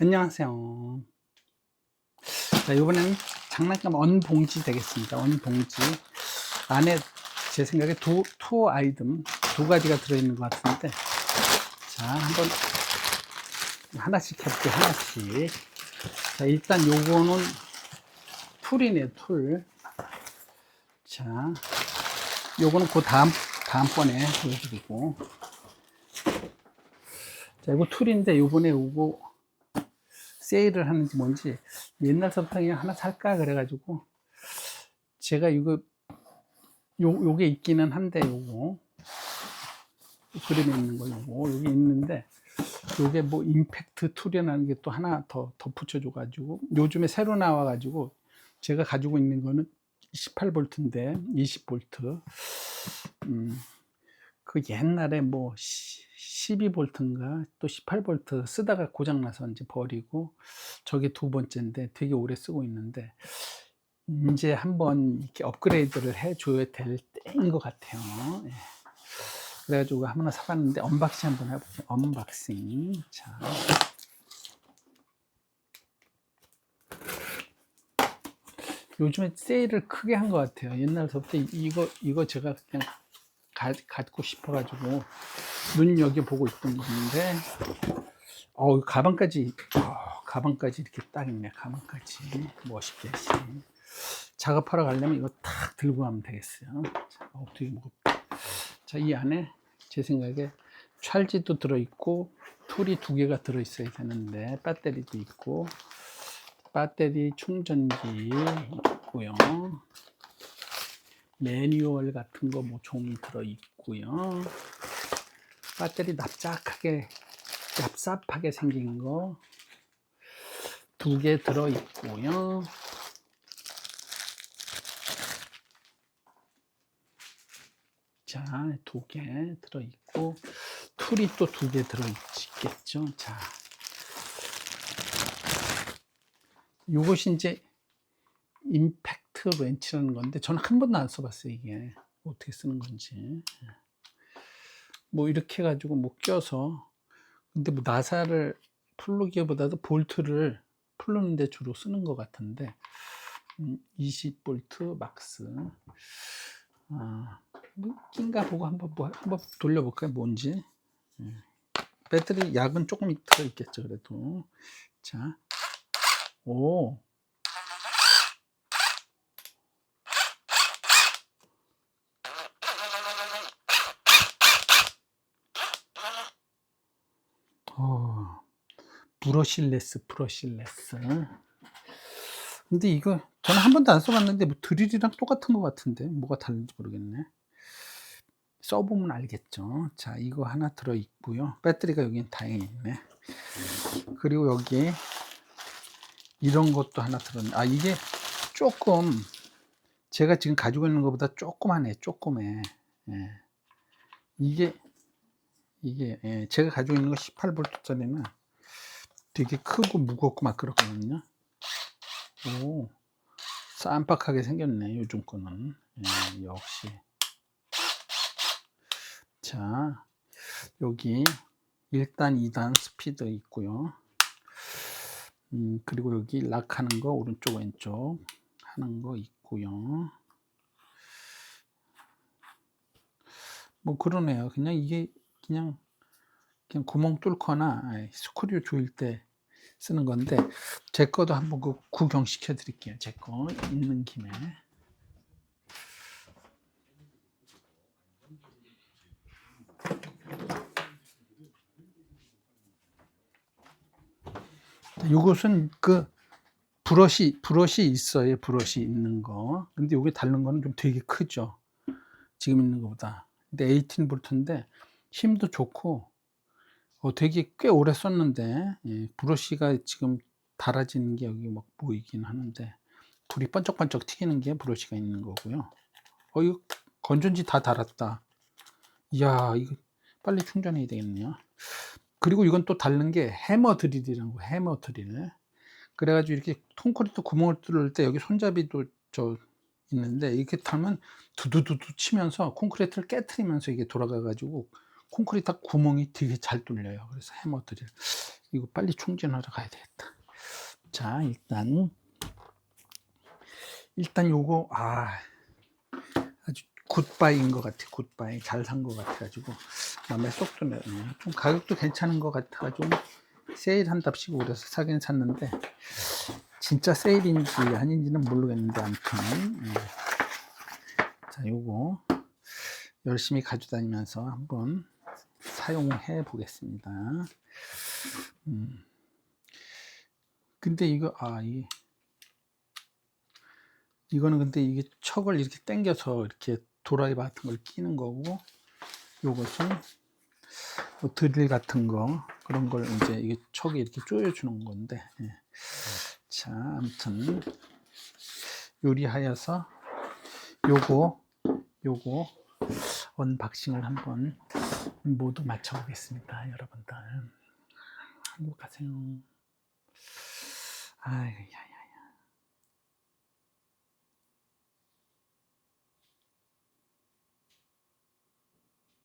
안녕하세요. 자, 이번에는 장난감 언봉지 되겠습니다. 언봉지. 안에 제 생각에 두, 투 아이템, 두 가지가 들어있는 것 같은데. 자, 한번 하나씩 해볼게요. 하나씩. 자, 일단 요거는 툴이네, 툴. 자, 요거는 그 다음, 다음번에 보여드리고. 자, 이거 툴인데 요번에 요거 세일을 하는지 뭔지 옛날서부터 그냥 하나 살까 그래가지고 제가 이거 요, 요게 있기는 한데 요거 그림에 있는 거 요거 여기 있는데 요게 뭐 임팩트 툴이라는 게 또 하나 더 덧붙여 가지고 요즘에 새로 나와 가지고 제가 가지고 있는 거는 18볼트인데 20볼트. 음, 그 옛날에 뭐 12볼트인가 또 18볼트 쓰다가 고장나서 이제 버리고 저게 두 번째인데 되게 오래 쓰고 있는데 이제 한번 이렇게 업그레이드를 해줘야 될 때인 것 같아요. 예. 그래가지고 하나 사봤는데 언박싱 한번 해볼게요. 언박싱. 자. 요즘에 세일을 크게 한 것 같아요. 옛날부터 이거, 이거 제가 그냥 가, 갖고 싶어가지고 눈 여기 보고 있던 건데 어 가방까지 어, 가방까지 이렇게 딱 있네. 가방까지. 멋있게 씨. 작업하러 가려면 이거 탁 들고 가면 되겠어요. 자, 어, 되게 무겁다 자이 안에 제 생각에 찰지도 들어있고 툴이 두 개가 들어있어야 되는데 배터리도 있고 배터리 충전기 있고요. 매뉴얼 같은 거 뭐 종이 들어 있고요. 배터리 납작하게 얍삽하게 생긴 거 두 개 들어 있고요. 자, 두 개 들어 있고 툴이 또 두 개 들어 있겠죠. 자. 요것이 이제 임팩트 렌치라는 건데 저는 한 번도 안 써봤어요 이게 어떻게 쓰는 건지 뭐 이렇게 해가지고 뭐 껴서 근데 뭐 나사를 풀르기보다도 볼트를 풀르는데 주로 쓰는 것 같은데 음, 20볼트 막스. 아, 뭐 낀가 보고 한번 뭐 한번 돌려볼까요? 뭔지? 예. 배터리 약은 조금 들어 있겠죠 그래도. 자 오, 어, 브러실레스, 브러실레스. 근데 이거 저는 한 번도 안 써봤는데 뭐 드릴이랑 똑같은 것 같은데 뭐가 다른지 모르겠네. 써보면 알겠죠. 자, 이거 하나 들어 있고요. 배터리가 여기 다행히 있네. 그리고 여기 이런 것도 하나 들었네. 아, 이게 조금 제가 지금 가지고 있는 것보다 조그만해, 조그매. 예. 이게 이게 예, 제가 가지고 있는 거 18V짜리는 되게 크고 무겁고 막 그렇거든요. 오, 쌈박하게 생겼네. 요즘 거는 예, 역시. 자, 여기 1단, 2단 스피드 있고요. 음, 그리고 여기 락 하는 거 오른쪽 왼쪽 하는 거 있고요. 뭐 그러네요. 그냥 이게 그냥 그냥 구멍 뚫거나 스크류 조일 때 쓰는 건데 제 거도 한번 그 구경시켜 드릴게요. 제 거 있는 김에. 이것은 그 브러쉬 브러쉬 있어요. 브러쉬 있는 거. 근데 이게 다른 거는 좀 되게 크죠. 지금 있는 것보다. 근데 18V인데 힘도 좋고 어, 되게 꽤 오래 썼는데 예, 브러쉬가 지금 달아지는 게 여기 막 보이긴 하는데 불이 번쩍번쩍 튀기는 게 브러쉬가 있는 거고요. 어 이거 건전지 다 달았다. 이야 이거 빨리 충전해야 되겠네요. 그리고 이건 또 다른 게 해머 드릴이라고 해머 드릴. 그래가지고 이렇게 콘크리트 구멍을 뚫을 때 여기 손잡이도 저 있는데 이렇게 타면 두두두두 치면서 콘크리트를 깨트리면서 이게 돌아가가지고 콘크리트 구멍이 되게 잘 뚫려요. 그래서 해머 드릴. 이거 빨리 충전하러 가야 되겠다. 자, 일단 일단 요거 아 아주 굿바이인 것 같아. 굿바이 잘 산 것 같아가지고 마음에 쏙 드네요. 좀 가격도 괜찮은 것 같아가지고 세일한답시고 그래서 사긴 샀는데 진짜 세일인지 아닌지는 모르겠는데 아무튼 예. 자 요거 열심히 가져다니면서 한번 사용해 보겠습니다. 음. 근데 이거 아 이게 이거는 근데 이게 척을 이렇게 당겨서 이렇게 도라이바 같은 걸 끼는 거고 요것은 뭐 드릴 같은 거 그런 걸 이제 이게 척이 이렇게 조여 주는 건데 예. 자 아무튼 요리하여서 요거 요거 언박싱을 한번 모두 맞춰보겠습니다 여러분들. 행복하세요. 아야야